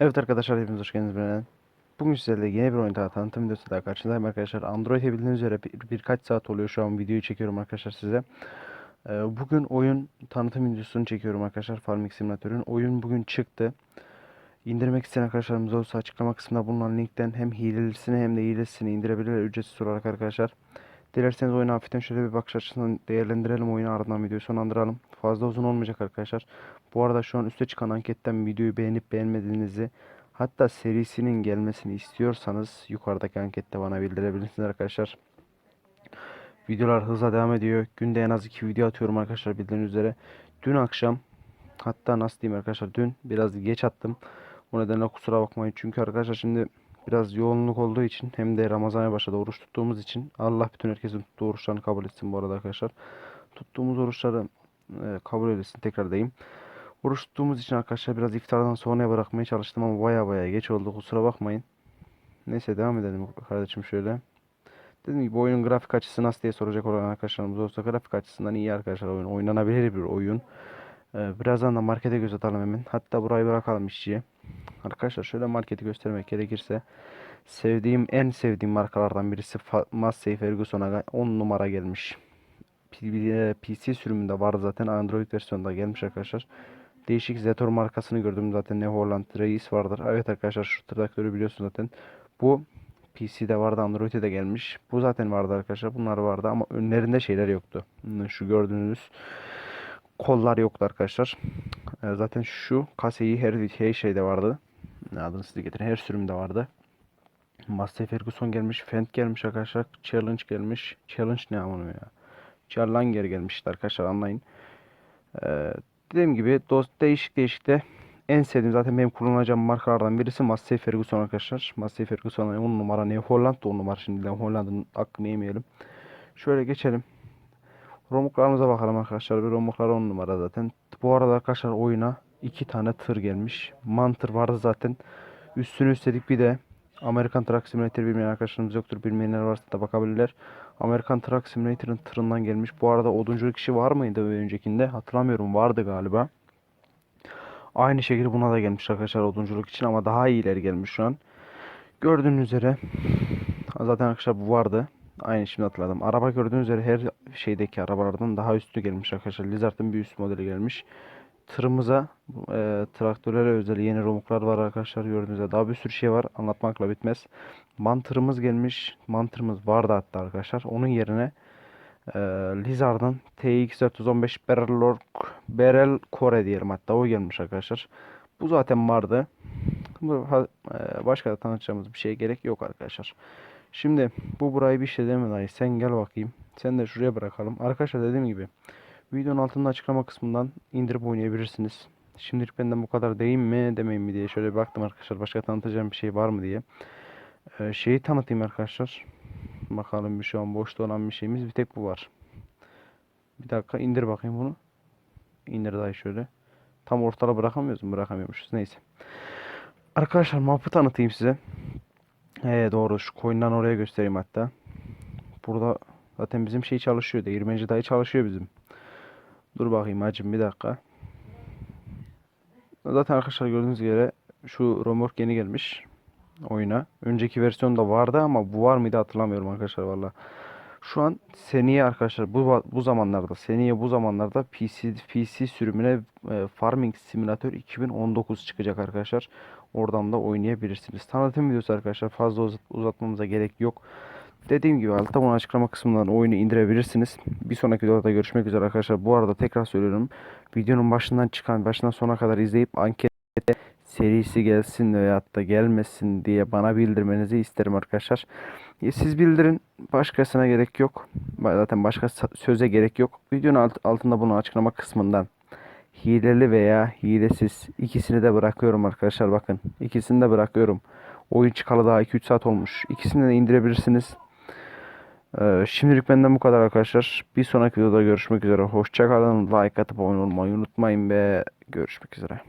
Evet arkadaşlar hepiniz hoş geldiniz ben. Bugün sizlerle yeni bir oyun daha tanıtım videosu daha karşınızdayım arkadaşlar. Android'e bildiğiniz üzere bir, birkaç saat oluyor şu an videoyu çekiyorum arkadaşlar size. Ee, bugün oyun tanıtım videosunu çekiyorum arkadaşlar Farming Simulator'un. Oyun bugün çıktı. İndirmek isteyen arkadaşlarımız olursa açıklama kısmında bulunan linkten hem hilelisini hem de hilesini indirebilirler ücretsiz olarak arkadaşlar. Dilerseniz oyunu hafiften şöyle bir bakış açısından değerlendirelim oyunu ardından videoyu sonlandıralım. Fazla uzun olmayacak arkadaşlar. Bu arada şu an üste çıkan anketten videoyu beğenip beğenmediğinizi hatta serisinin gelmesini istiyorsanız yukarıdaki ankette bana bildirebilirsiniz arkadaşlar. Videolar hızla devam ediyor. Günde en az iki video atıyorum arkadaşlar bildiğiniz üzere. Dün akşam hatta nasıl diyeyim arkadaşlar dün biraz geç attım. O nedenle kusura bakmayın. Çünkü arkadaşlar şimdi biraz yoğunluk olduğu için hem de Ramazan'a başladı oruç tuttuğumuz için Allah bütün herkesin tuttuğu oruçlarını kabul etsin bu arada arkadaşlar. Tuttuğumuz oruçları e, kabul etsin tekrar diyeyim. Oruç tuttuğumuz için arkadaşlar biraz iftardan sonraya bırakmaya çalıştım ama baya baya geç oldu kusura bakmayın. Neyse devam edelim kardeşim şöyle. Dediğim gibi oyunun grafik açısı nasıl diye soracak olan arkadaşlarımız olsa grafik açısından iyi arkadaşlar oyun. Oynanabilir bir oyun. Ee, birazdan da markete göz atalım hemen. Hatta burayı bırakalım işçiye. Arkadaşlar şöyle marketi göstermek gerekirse sevdiğim en sevdiğim markalardan birisi Massey Ferguson'a 10 numara gelmiş. PC sürümünde vardı zaten Android versiyonda gelmiş arkadaşlar. Değişik Zetor markasını gördüm zaten ne Holland Reis vardır. Evet arkadaşlar şu traktörü biliyorsunuz zaten. Bu PC'de vardı Android'e de gelmiş. Bu zaten vardı arkadaşlar. Bunlar vardı ama önlerinde şeyler yoktu. Hmm, Şu gördüğünüz kollar yoktu arkadaşlar. Ee, Zaten şu kaseyi her şeyde vardı. Adını size getirin. Her sürümde vardı. Massey Ferguson gelmiş. Fendt gelmiş arkadaşlar. Challenge gelmiş. Challenge ne amına ya. Challenger gelmişti arkadaşlar anlayın. Ee, dediğim gibi dost değişik değişik de en sevdiğim zaten benim kullanacağım markalardan birisi Massey Ferguson arkadaşlar. Massey Ferguson'un 10 numara ne Holland da 10 numara şimdiden Holland'ın hakkını yemeyelim. Şöyle geçelim. Romuklarımıza bakalım arkadaşlar. Bir romuklar 10 numara zaten. Bu arada arkadaşlar oyuna iki tane tır gelmiş. Mantır vardı zaten. Üstüne üstelik bir de Amerikan Truck Simulator bilmeyen arkadaşlarımız yoktur. Bilmeyenler varsa da bakabilirler. Amerikan Truck Simulator'ın tırından gelmiş. Bu arada odunculuk işi var mıydı öncekinde? Hatırlamıyorum. Vardı galiba. Aynı şekilde buna da gelmiş arkadaşlar odunculuk için ama daha iyileri gelmiş şu an. Gördüğünüz üzere zaten arkadaşlar bu vardı. Aynı şimdi hatırladım. Araba gördüğünüz üzere her şeydeki arabalardan daha üstü gelmiş arkadaşlar. Lizard'ın bir üst modeli gelmiş. Tırımıza e, traktörlere özel yeni romuklar var arkadaşlar. Gördüğünüz üzere daha bir sürü şey var. Anlatmakla bitmez. Mantırımız gelmiş. Mantırımız vardı hatta arkadaşlar. Onun yerine e, Lizard'ın TX415 Barrel, Barrel Core diyelim hatta o gelmiş arkadaşlar. Bu zaten vardı. E, başka da tanıtacağımız bir şeye gerek yok arkadaşlar. Şimdi bu burayı bir şey deme dayı. Sen gel bakayım. Sen de şuraya bırakalım. Arkadaşlar dediğim gibi videonun altında açıklama kısmından indirip oynayabilirsiniz. Şimdilik benden bu kadar değil mi demeyeyim mi diye şöyle baktım arkadaşlar. Başka tanıtacağım bir şey var mı diye. Ee, şeyi tanıtayım arkadaşlar. Bakalım bir şu an boşta olan bir şeyimiz bir tek bu var. Bir dakika indir bakayım bunu. İndir dayı şöyle. Tam ortada bırakamıyoruz mu? Bırakamıyormuşuz. Neyse. Arkadaşlar map'ı tanıtayım size. Ee, doğru şu coin'den oraya göstereyim hatta. Burada zaten bizim şey çalışıyor. Değirmenci dayı çalışıyor bizim. Dur bakayım hacım bir dakika. Zaten arkadaşlar gördüğünüz gibi şu Romork yeni gelmiş oyuna. Önceki versiyonda vardı ama bu var mıydı hatırlamıyorum arkadaşlar valla. Şu an seneye arkadaşlar bu bu zamanlarda seneye bu zamanlarda PC PC sürümüne e, Farming Simulator 2019 çıkacak arkadaşlar. Oradan da oynayabilirsiniz. Tanıtım videosu arkadaşlar fazla uzat- uzatmamıza gerek yok. Dediğim gibi altta bunu açıklama kısmından oyunu indirebilirsiniz. Bir sonraki videoda görüşmek üzere arkadaşlar. Bu arada tekrar söylüyorum. Videonun başından çıkan, başından sona kadar izleyip ankette serisi gelsin veyahut da gelmesin diye bana bildirmenizi isterim arkadaşlar. Ya Siz bildirin. Başkasına gerek yok. Zaten başka söze gerek yok. Videonun alt- altında bunu açıklama kısmından hileli veya hilesiz ikisini de bırakıyorum arkadaşlar bakın. İkisini de bırakıyorum. Oyun çıkalı daha 2-3 saat olmuş. İkisini de indirebilirsiniz. Ee, şimdilik benden bu kadar arkadaşlar. Bir sonraki videoda görüşmek üzere. Hoşçakalın. Like atıp abone olmayı unutmayın ve görüşmek üzere.